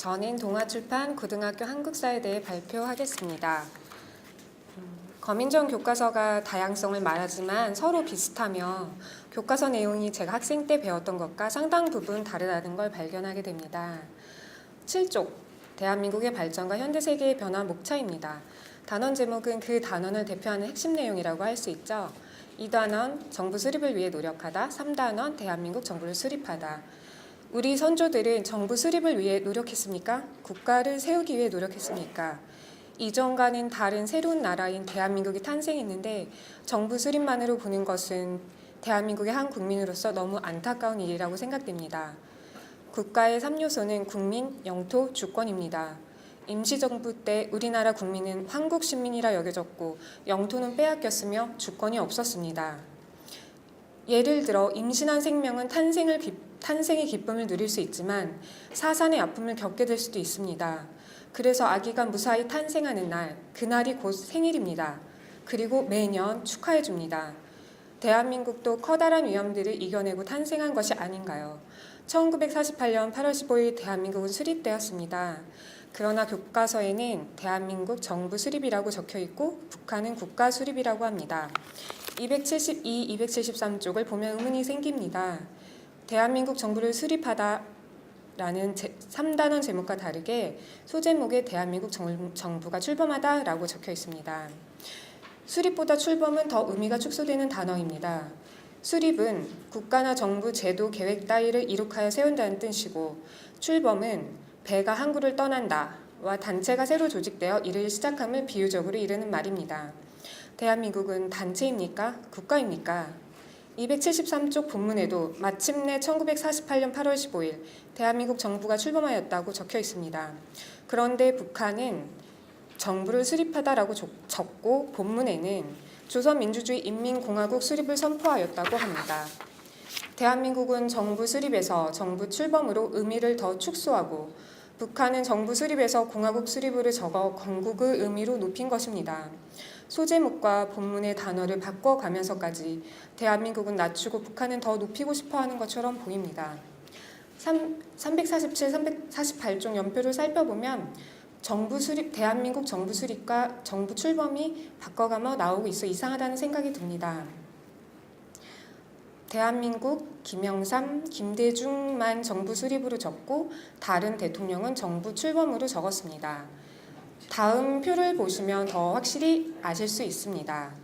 저는 동아출판 고등학교 한국사에 대해 발표하겠습니다. 음, 거민정 교과서가 다양성을 말하지만 서로 비슷하며 교과서 내용이 제가 학생 때 배웠던 것과 상당 부분 다르다는 걸 발견하게 됩니다. 7쪽 대한민국의 발전과 현대 세계의 변화 목차입니다. 단원 제목은 그 단원을 대표하는 핵심 내용이라고 할 수 있죠. 2단원 정부 수립을 위해 노력하다, 3단원 대한민국 정부를 수립하다. 우리 선조들은 정부 수립을 위해 노력했습니까? 국가를 세우기 위해 노력했습니까? 이전과는 다른 새로운 나라인 대한민국이 탄생했는데 정부 수립만으로 보는 것은 대한민국의 한 국민으로서 너무 안타까운 일이라고 생각됩니다. 국가의 3요소는 국민, 영토, 주권입니다. 임시정부 때 우리나라 국민은 한국 시민이라 여겨졌고 영토는 빼앗겼으며 주권이 없었습니다. 예를 들어 임신한 생명은 탄생을 기, 탄생의 기쁨을 누릴 수 있지만 사산의 아픔을 겪게 될 수도 있습니다. 그래서 아기가 무사히 탄생하는 날, 그날이 곧 생일입니다. 그리고 매년 축하해 줍니다. 대한민국도 커다란 위험들을 이겨내고 탄생한 것이 아닌가요? 1948년 8월 15일 대한민국은 수립되었습니다. 그러나 교과서에는 대한민국 정부 수립이라고 적혀 있고 북한은 국가 수립이라고 합니다. 272, 273쪽을 보면 의문이 생깁니다. 대한민국 정부를 수립하다 라는 3단원 제목과 다르게 소제목에 대한민국 정, 정부가 출범하다 라고 적혀 있습니다. 수립보다 출범은 더 의미가 축소되는 단어입니다. 수립은 국가나 정부 제도 계획 따위를 이룩하여 세운다는 뜻이고 출범은 배가 항구를 떠난다 와 단체가 새로 조직되어 일을 시작함을 비유적으로 이르는 말입니다. 대한민국은 단체입니까? 국가입니까? 273쪽 본문에도 마침내 1948년 8월 15일 대한민국 정부가 출범하였다고 적혀 있습니다. 그런데 북한은 정부를 수립하다라고 적고 본문에는 조선민주주의 인민공화국 수립을 선포하였다고 합니다. 대한민국은 정부 수립에서 정부 출범으로 의미를 더 축소하고 북한은 정부 수립에서 공화국 수립으로 적어 건국의 의미로 높인 것입니다. 소제목과 본문의 단어를 바꿔가면서까지 대한민국은 낮추고 북한은 더 높이고 싶어 하는 것처럼 보입니다. 3, 347, 348종 연표를 살펴보면 정부 수립, 대한민국 정부 수립과 정부 출범이 바꿔가며 나오고 있어 이상하다는 생각이 듭니다. 대한민국 김영삼, 김대중만 정부 수립으로 적고 다른 대통령은 정부 출범으로 적었습니다. 다음 표를 보시면 더 확실히 아실 수 있습니다.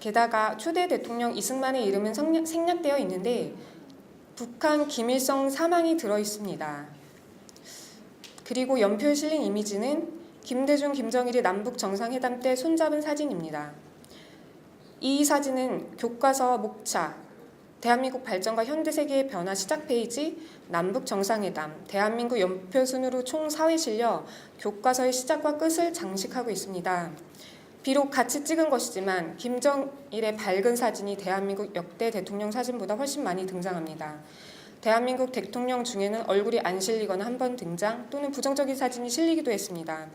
게다가 초대 대통령 이승만의 이름은 생략, 생략되어 있는데 북한 김일성 사망이 들어 있습니다. 그리고 연표에 실린 이미지는 김대중, 김정일이 남북 정상회담 때 손잡은 사진입니다. 이 사진은 교과서 목차 대한민국 발전과 현대 세계의 변화 시작 페이지 남북 정상회담 대한민국 연표 순으로 총 4회 실려 교과서의 시작과 끝을 장식하고 있습니다. 비록 같이 찍은 것이지만 김정일의 밝은 사진이 대한민국 역대 대통령 사진보다 훨씬 많이 등장합니다. 대한민국 대통령 중에는 얼굴이 안 실리거나 한 번 등장 또는 부정적인 사진이 실리기도 했습니다.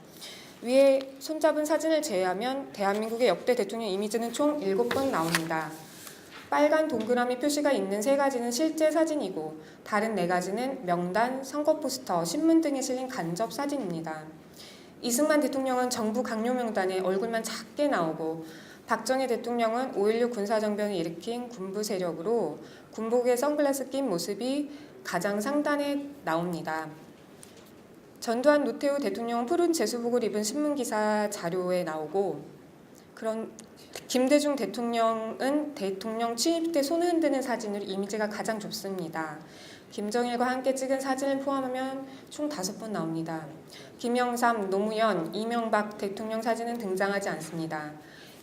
위에 손잡은 사진을 제외하면 대한민국의 역대 대통령 이미지는 총 7번 나옵니다. 빨간 동그라미 표시가 있는 세 가지는 실제 사진이고 다른 네 가지는 명단, 선거 포스터, 신문 등에 실린 간접 사진입니다. 이승만 대통령은 정부 강요 명단에 얼굴만 작게 나오고 박정희 대통령은 5.16 군사정변을 일으킨 군부 세력으로 군복에 선글라스 낀 모습이 가장 상단에 나옵니다. 전두환 노태우 대통령은 푸른 제수복을 입은 신문기사 자료에 나오고 그런 김대중 대통령은 대통령 취임 때 손을 흔드는 사진으로 이미지가 가장 좁습니다. 김정일과 함께 찍은 사진을 포함하면 총 다섯 번 나옵니다. 김영삼, 노무현, 이명박 대통령 사진은 등장하지 않습니다.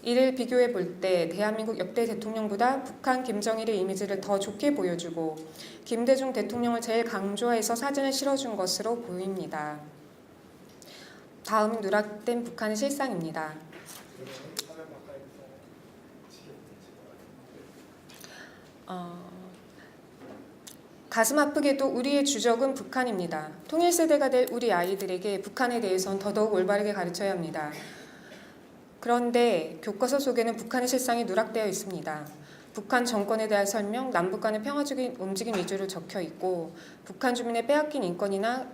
이를 비교해 볼 때 대한민국 역대 대통령보다 북한 김정일의 이미지를 더 좋게 보여주고 김대중 대통령을 제일 강조해서 사진을 실어준 것으로 보입니다. 다음은 누락된 북한의 실상입니다. 어, 가슴 아프게도 우리의 주적은 북한입니다. 통일 세대가 될 우리 아이들에게 북한에 대해선 더더욱 올바르게 가르쳐야 합니다. 그런데 교과서 속에는 북한의 실상이 누락되어 있습니다. 북한 정권에 대한 설명, 남북 간의 평화적인 움직임 위주로 적혀 있고 북한 주민의 빼앗긴 인권이나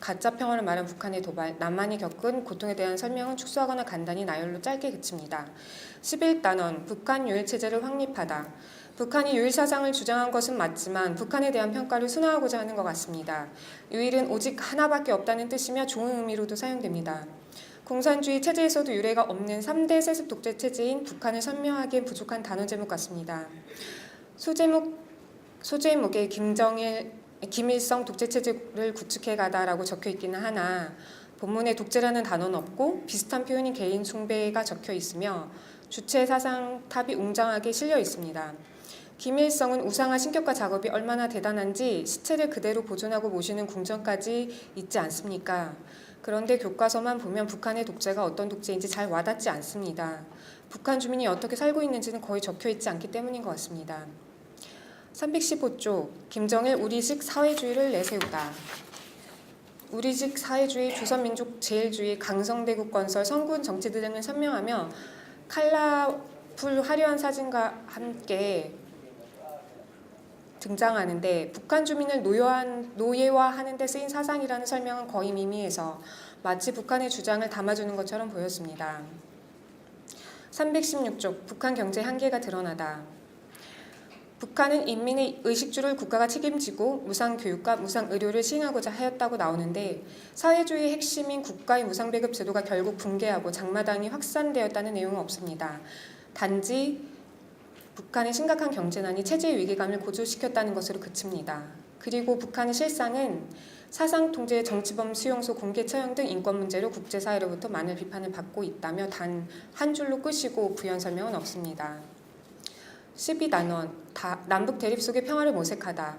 가짜 평화를 말한 북한의 도발, 남한이 겪은 고통에 대한 설명은 축소하거나 간단히 나열로 짧게 그칩니다. 11단원, 북한 유일 체제를 확립하다. 북한이 유일 사상을 주장한 것은 맞지만 북한에 대한 평가를 순화하고자 하는 것 같습니다. 유일은 오직 하나밖에 없다는 뜻이며 좋은 의미로도 사용됩니다. 공산주의 체제에서도 유례가 없는 3대 세습 독재 체제인 북한을 설명하기엔 부족한 단어 제목 같습니다. 소제목 소제목에 김정일 김일성 독재 체제를 구축해 가다라고 적혀 있기는 하나 본문에 독재라는 단어는 없고 비슷한 표현인 개인 숭배가 적혀 있으며 주체 사상 탑이 웅장하게 실려 있습니다. 김일성은 우상화 신격화 작업이 얼마나 대단한지 시체를 그대로 보존하고 모시는 궁전까지 있지 않습니까? 그런데 교과서만 보면 북한의 독재가 어떤 독재인지 잘 와닿지 않습니다. 북한 주민이 어떻게 살고 있는지는 거의 적혀 있지 않기 때문인 것 같습니다. 315조 김정일 우리식 사회주의를 내세우다. 우리식 사회주의, 조선민족 제일주의, 강성대국 건설, 성군 정치 등을 설명하며 칼라풀 화려한 사진과 함께 등장하는데 북한 주민을 노예한, 노예화하는 데 쓰인 사상이라는 설명은 거의 미미해서 마치 북한의 주장을 담아주는 것처럼 보였습니다. 316쪽 북한 경제 한계가 드러나다. 북한은 인민의 의식주를 국가가 책임지고 무상 교육과 무상 의료를 시행하고자 하였다고 나오는데 사회주의 핵심인 국가의 무상 배급 제도가 결국 붕괴하고 장마당이 확산되었다는 내용은 없습니다. 단지 북한의 심각한 경제난이 체제의 위기감을 고조시켰다는 것으로 그칩니다. 그리고 북한의 실상은 사상 통제, 정치범 수용소 공개 처형 등 인권 문제로 국제사회로부터 많은 비판을 받고 있다며 단 한 줄로 끄시고 부연 설명은 없습니다. 12단원 남북 대립 속의 평화를 모색하다.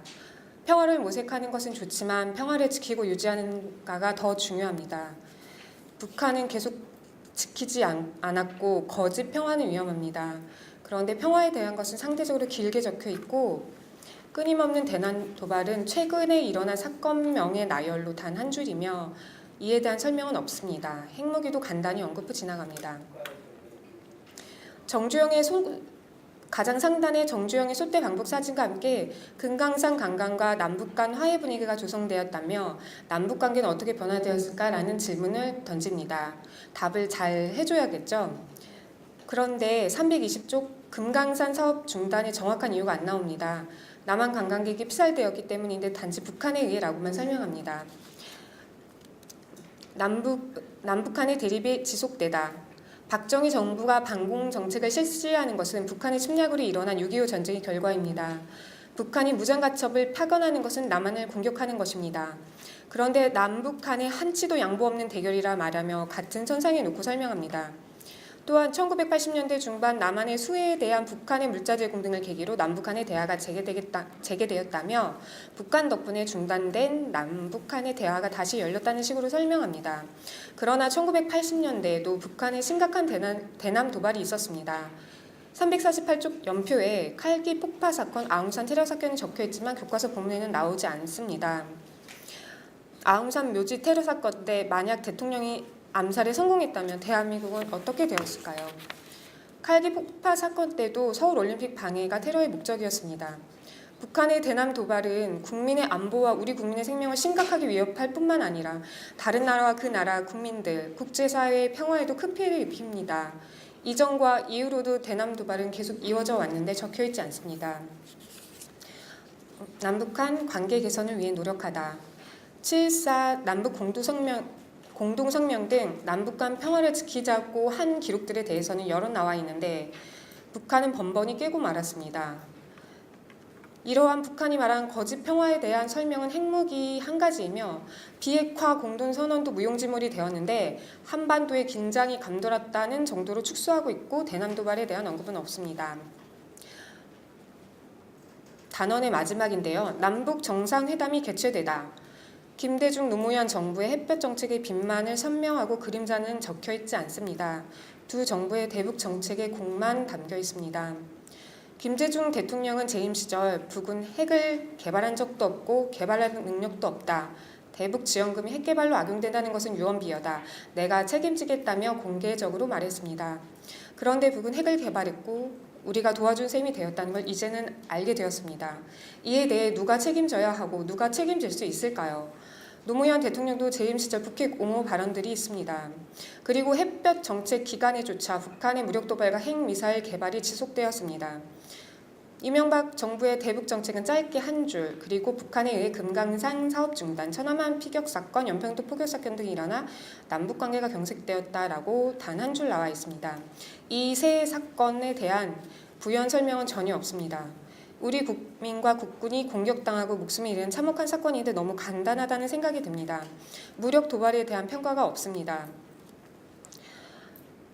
평화를 모색하는 것은 좋지만 평화를 지키고 유지하는가가 더 중요합니다. 북한은 계속 지키지 않, 않았고 거짓 평화는 위험합니다. 그런데 평화에 대한 것은 상대적으로 길게 적혀 있고 끊임없는 대난 도발은 최근에 일어난 사건명의 나열로 단 한 줄이며 이에 대한 설명은 없습니다. 핵무기도 간단히 언급 후 지나갑니다. 정주영의 소, 가장 상단의 정주영의 소대 방북 사진과 함께 금강산 관광과 남북 간 화해 분위기가 조성되었다며 남북 관계는 어떻게 변화되었을까라는 질문을 던집니다. 답을 잘 해줘야겠죠. 그런데 320쪽 금강산 사업 중단의 정확한 이유가 안 나옵니다. 남한 관광객이 피살되었기 때문인데 단지 북한에 의해라고만 설명합니다. 남북 남북한의 대립이 지속되다. 박정희 정부가 반공 정책을 실시하는 것은 북한의 침략으로 일어난 6.25 전쟁의 결과입니다. 북한이 무장가첩을 파견하는 것은 남한을 공격하는 것입니다. 그런데 남북한의 한치도 양보 없는 대결이라 말하며 같은 선상에 놓고 설명합니다. 또한 1980년대 중반 남한의 수해에 대한 북한의 물자 제공 등을 계기로 남북한의 대화가 재개되겠다, 재개되었다며 북한 덕분에 중단된 남북한의 대화가 다시 열렸다는 식으로 설명합니다. 그러나 1980년대에도 북한에 심각한 대남, 대남 도발이 있었습니다. 348쪽 연표에 칼기 폭파 사건, 아웅산 테러 사건이 적혀 있지만 교과서 본문에는 나오지 않습니다. 아웅산 묘지 테러 사건 때 만약 대통령이 암살에 성공했다면 대한민국은 어떻게 되었을까요? 칼기 폭파 사건 때도 서울 올림픽 방해가 테러의 목적이었습니다. 북한의 대남 도발은 국민의 안보와 우리 국민의 생명을 심각하게 위협할 뿐만 아니라 다른 나라와 그 나라 국민들, 국제사회의 평화에도 큰 피해를 입힙니다. 이전과 이후로도 대남 도발은 계속 이어져 왔는데 적혀 있지 않습니다. 남북한 관계 개선을 위해 노력하다. 7.4 남북 공동성명 공동성명 등 남북 간 평화를 지키자고 한 기록들에 대해서는 여러 나와 있는데 북한은 번번이 깨고 말았습니다. 이러한 북한이 말한 거짓 평화에 대한 설명은 핵무기 한 가지이며 비핵화 공동선언도 무용지물이 되었는데 한반도의 긴장이 감돌았다는 정도로 축소하고 있고 대남 도발에 대한 언급은 없습니다. 단원의 마지막인데요. 남북 정상회담이 개최되다. 김대중 노무현 정부의 햇볕 정책의 빛만을 선명하고 그림자는 적혀 있지 않습니다. 두 정부의 대북 정책의 공만 담겨 있습니다. 김대중 대통령은 재임 시절 북은 핵을 개발한 적도 없고 개발할 능력도 없다. 대북 지원금이 핵 개발로 악용된다는 것은 유언비어다. 내가 책임지겠다며 공개적으로 말했습니다. 그런데 북은 핵을 개발했고 우리가 도와준 셈이 되었다는 걸 이제는 알게 되었습니다. 이에 대해 누가 책임져야 하고 누가 책임질 수 있을까요? 노무현 대통령도 재임 시절 북핵 옹호 발언들이 있습니다. 그리고 햇볕 정책 기간에조차 북한의 무력 도발과 핵 미사일 개발이 지속되었습니다. 이명박 정부의 대북 정책은 짧게 한 줄, 그리고 북한에 의해 금강산 사업 중단, 천안함 피격 사건, 연평도 포격 사건 등이 일어나 남북 관계가 경색되었다라고 단 한 줄 나와 있습니다. 이 세 사건에 대한 부연 설명은 전혀 없습니다. 우리 국민과 국군이 공격당하고 목숨을 잃은 참혹한 사건인데 너무 간단하다는 생각이 듭니다. 무력 도발에 대한 평가가 없습니다.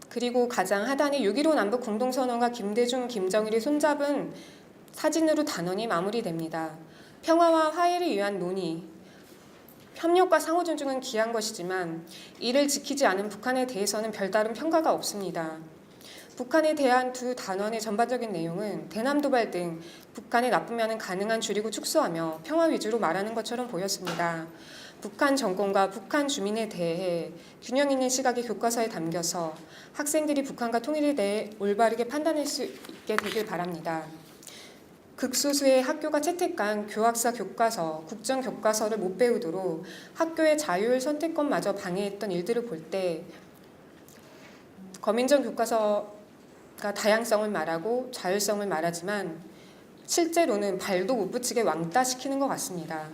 그리고 가장 하단에 6.15 남북 공동선언과 김대중, 김정일이 손잡은 사진으로 단원이 마무리됩니다. 평화와 화해를 위한 논의, 협력과 상호 존중은 귀한 것이지만 이를 지키지 않은 북한에 대해서는 별다른 평가가 없습니다. 북한에 대한 두 단원의 전반적인 내용은 대남 도발 등 북한의 나쁜 면은 가능한 줄이고 축소하며 평화 위주로 말하는 것처럼 보였습니다. 북한 정권과 북한 주민에 대해 균형 있는 시각이 교과서에 담겨서 학생들이 북한과 통일에 대해 올바르게 판단할 수 있게 되길 바랍니다. 극소수의 학교가 채택한 교학사 교과서, 국정 교과서를 못 배우도록 학교의 자율 선택권마저 방해했던 일들을 볼때 검인정 교과서 가 다양성을 말하고 자율성을 말하지만 실제로는 발도 못 붙이게 왕따시키는 것 같습니다.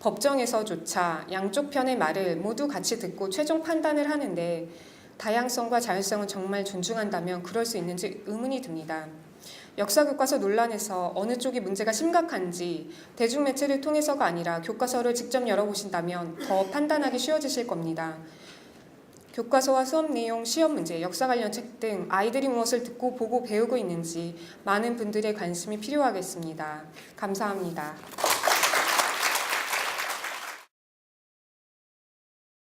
법정에서조차 양쪽 편의 말을 모두 같이 듣고 최종 판단을 하는데 다양성과 자율성을 정말 존중한다면 그럴 수 있는지 의문이 듭니다. 역사 교과서 논란에서 어느 쪽이 문제가 심각한지 대중매체를 통해서가 아니라 교과서를 직접 열어보신다면 더 판단하기 쉬워지실 겁니다. 교과서와 수업 내용, 시험 문제, 역사 관련 책 등 아이들이 무엇을 듣고 보고 배우고 있는지 많은 분들의 관심이 필요하겠습니다. 감사합니다.